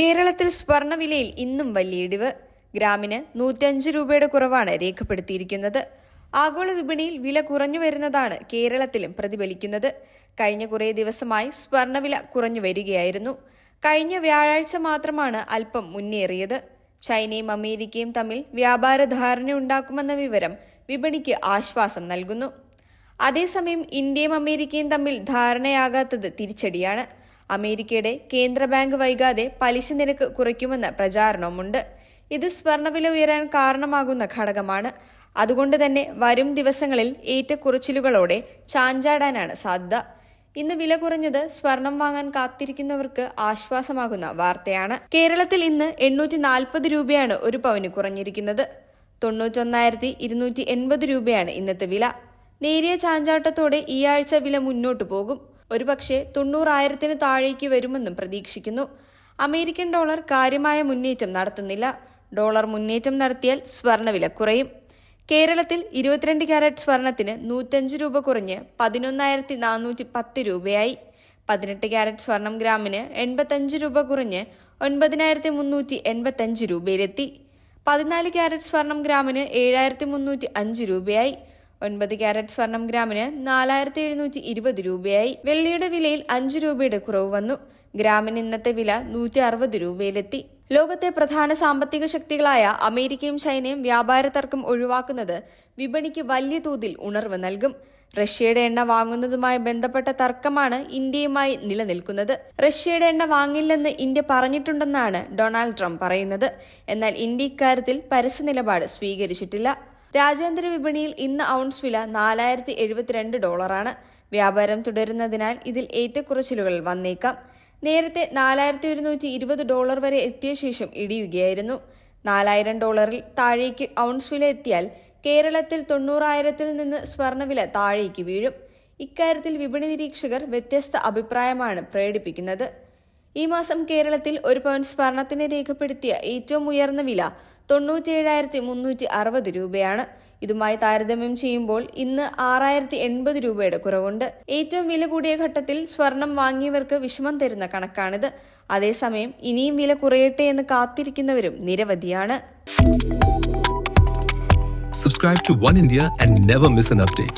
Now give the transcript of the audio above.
കേരളത്തിൽ സ്വർണവിലയിൽ ഇന്നും വലിയ ഇടിവ്. ഗ്രാമിന് നൂറ്റഞ്ച് രൂപയുടെ കുറവാണ് രേഖപ്പെടുത്തിയിരിക്കുന്നത്. ആഗോള വിപണിയിൽ വില കുറഞ്ഞു വരുന്നതാണ് കേരളത്തിലും പ്രതിഫലിക്കുന്നത്. കഴിഞ്ഞ കുറേ ദിവസമായി സ്വർണവില കുറഞ്ഞു വരികയായിരുന്നു. കഴിഞ്ഞ വ്യാഴാഴ്ച മാത്രമാണ് അല്പം മുന്നേറിയത്. ചൈനയും അമേരിക്കയും തമ്മിൽ വ്യാപാര ധാരണയുണ്ടാക്കുമെന്ന വിവരം വിപണിക്ക് ആശ്വാസം നൽകുന്നു. അതേസമയം ഇന്ത്യയും അമേരിക്കയും തമ്മിൽ ധാരണയാകാത്തത് തിരിച്ചടിയാണ്. അമേരിക്കയുടെ കേന്ദ്ര ബാങ്ക് വൈകാതെ പലിശ നിരക്ക് കുറയ്ക്കുമെന്ന് പ്രചാരണവുമുണ്ട്. ഇത് സ്വർണവില ഉയരാൻ കാരണമാകുന്ന ഘടകമാണ്. അതുകൊണ്ട് തന്നെ വരും ദിവസങ്ങളിൽ ഏറ്റക്കുറച്ചിലുകളോടെ ചാഞ്ചാടാനാണ് സാധ്യത. ഇന്ന് വില കുറഞ്ഞത് സ്വർണം വാങ്ങാൻ കാത്തിരിക്കുന്നവർക്ക് ആശ്വാസമാകുന്ന വാർത്തയാണ്. കേരളത്തിൽ ഇന്ന് എണ്ണൂറ്റി നാൽപ്പത് രൂപയാണ് ഒരു പവന് കുറഞ്ഞിരിക്കുന്നത്. തൊണ്ണൂറ്റൊന്നായിരത്തി ഇരുന്നൂറ്റി എൺപത് രൂപയാണ് ഇന്നത്തെ വില. നേരിയ ചാഞ്ചാട്ടത്തോടെ ഈ ആഴ്ച വില മുന്നോട്ടു പോകും. ഒരുപക്ഷെ തൊണ്ണൂറായിരത്തിന് താഴേക്ക് വരുമെന്നും പ്രതീക്ഷിക്കുന്നു. അമേരിക്കൻ ഡോളർ കാര്യമായ മുന്നേറ്റം നടത്തുന്നില്ല. ഡോളർ മുന്നേറ്റം നടത്തിയാൽ സ്വർണവില കുറയും. കേരളത്തിൽ ഇരുപത്തിരണ്ട് ക്യാരറ്റ് സ്വർണത്തിന് നൂറ്റഞ്ച് രൂപ കുറഞ്ഞ് പതിനൊന്നായിരത്തി നാനൂറ്റി പത്ത് രൂപയായി. പതിനെട്ട് ക്യാരറ്റ് സ്വർണം ഗ്രാമിന് എൺപത്തഞ്ച് രൂപ കുറഞ്ഞ് ഒൻപതിനായിരത്തി മുന്നൂറ്റി എൺപത്തഞ്ച് രൂപയിലെത്തി. പതിനാല് ക്യാരറ്റ് സ്വർണം ഗ്രാമിന് ഏഴായിരത്തി മുന്നൂറ്റി അഞ്ച് രൂപയായി. ഒൻപത് ക്യാരറ്റ് സ്വർണം ഗ്രാമിന് നാലായിരത്തി എഴുന്നൂറ്റി ഇരുപത് രൂപയായി. വെള്ളിയുടെ വിലയിൽ അഞ്ച് രൂപയുടെ കുറവ് വന്നു. ഗ്രാമിന് ഇന്നത്തെ വില നൂറ്റി അറുപത് രൂപയിലെത്തി. ലോകത്തെ പ്രധാന സാമ്പത്തിക ശക്തികളായ അമേരിക്കയും ചൈനയും വ്യാപാര തർക്കം ഒഴിവാക്കുന്നത് വിപണിക്ക് വലിയ തോതിൽ ഉണർവ് നൽകും. റഷ്യയുടെ എണ്ണ വാങ്ങുന്നതുമായി ബന്ധപ്പെട്ട തർക്കമാണ് ഇന്ത്യയുമായി നിലനിൽക്കുന്നത്. റഷ്യയുടെ എണ്ണ വാങ്ങില്ലെന്ന് ഇന്ത്യ പറഞ്ഞിട്ടുണ്ടെന്നാണ് ഡൊണാൾഡ് ട്രംപ് പറയുന്നത്. എന്നാൽ ഇന്ത്യ ഇക്കാര്യത്തിൽ പരസ്യ നിലപാട് സ്വീകരിച്ചിട്ടില്ല. രാജ്യാന്തര വിപണിയിൽ ഇന്ന് ഔൺസ് വില നാലായിരത്തി എഴുപത്തിരണ്ട് ഡോളറാണ്. വ്യാപാരം തുടരുന്നതിനാൽ ഇതിൽ ഏറ്റക്കുറച്ചിലുകൾ വന്നേക്കാം. നേരത്തെ നാലായിരത്തി ഒരുന്നൂറ്റി ഇരുപത് ഡോളർ വരെ എത്തിയ ശേഷം ഇടിയുകയായിരുന്നു. നാലായിരം ഡോളറിൽ താഴേക്ക് ഔൺസ് വില എത്തിയാൽ കേരളത്തിൽ തൊണ്ണൂറായിരത്തിൽ നിന്ന് സ്വർണവില താഴേക്ക് വീഴും. ഇക്കാര്യത്തിൽ വിപണി നിരീക്ഷകർ വ്യത്യസ്ത അഭിപ്രായമാണ് പ്രകടിപ്പിക്കുന്നത്. ഈ മാസം കേരളത്തിൽ ഒരു പവൻ സ്വർണത്തിന് രേഖപ്പെടുത്തിയ ഏറ്റവും ഉയർന്ന വില തൊണ്ണൂറ്റിയേഴായിരത്തി മുന്നൂറ്റി അറുപത് രൂപയാണ്. ഇതുമായി താരതമ്യം ചെയ്യുമ്പോൾ ഇന്ന് ആറായിരത്തി എൺപത് രൂപയുടെ കുറവുണ്ട്. ഏറ്റവും വില കൂടിയ ഘട്ടത്തിൽ സ്വർണം വാങ്ങിയവർക്ക് വിഷമം തരുന്ന കണക്കാണിത്. അതേസമയം ഇനിയും വില കുറയട്ടെ എന്ന് കാത്തിരിക്കുന്നവരും നിരവധിയാണ്. Subscribe to One India and never miss an update.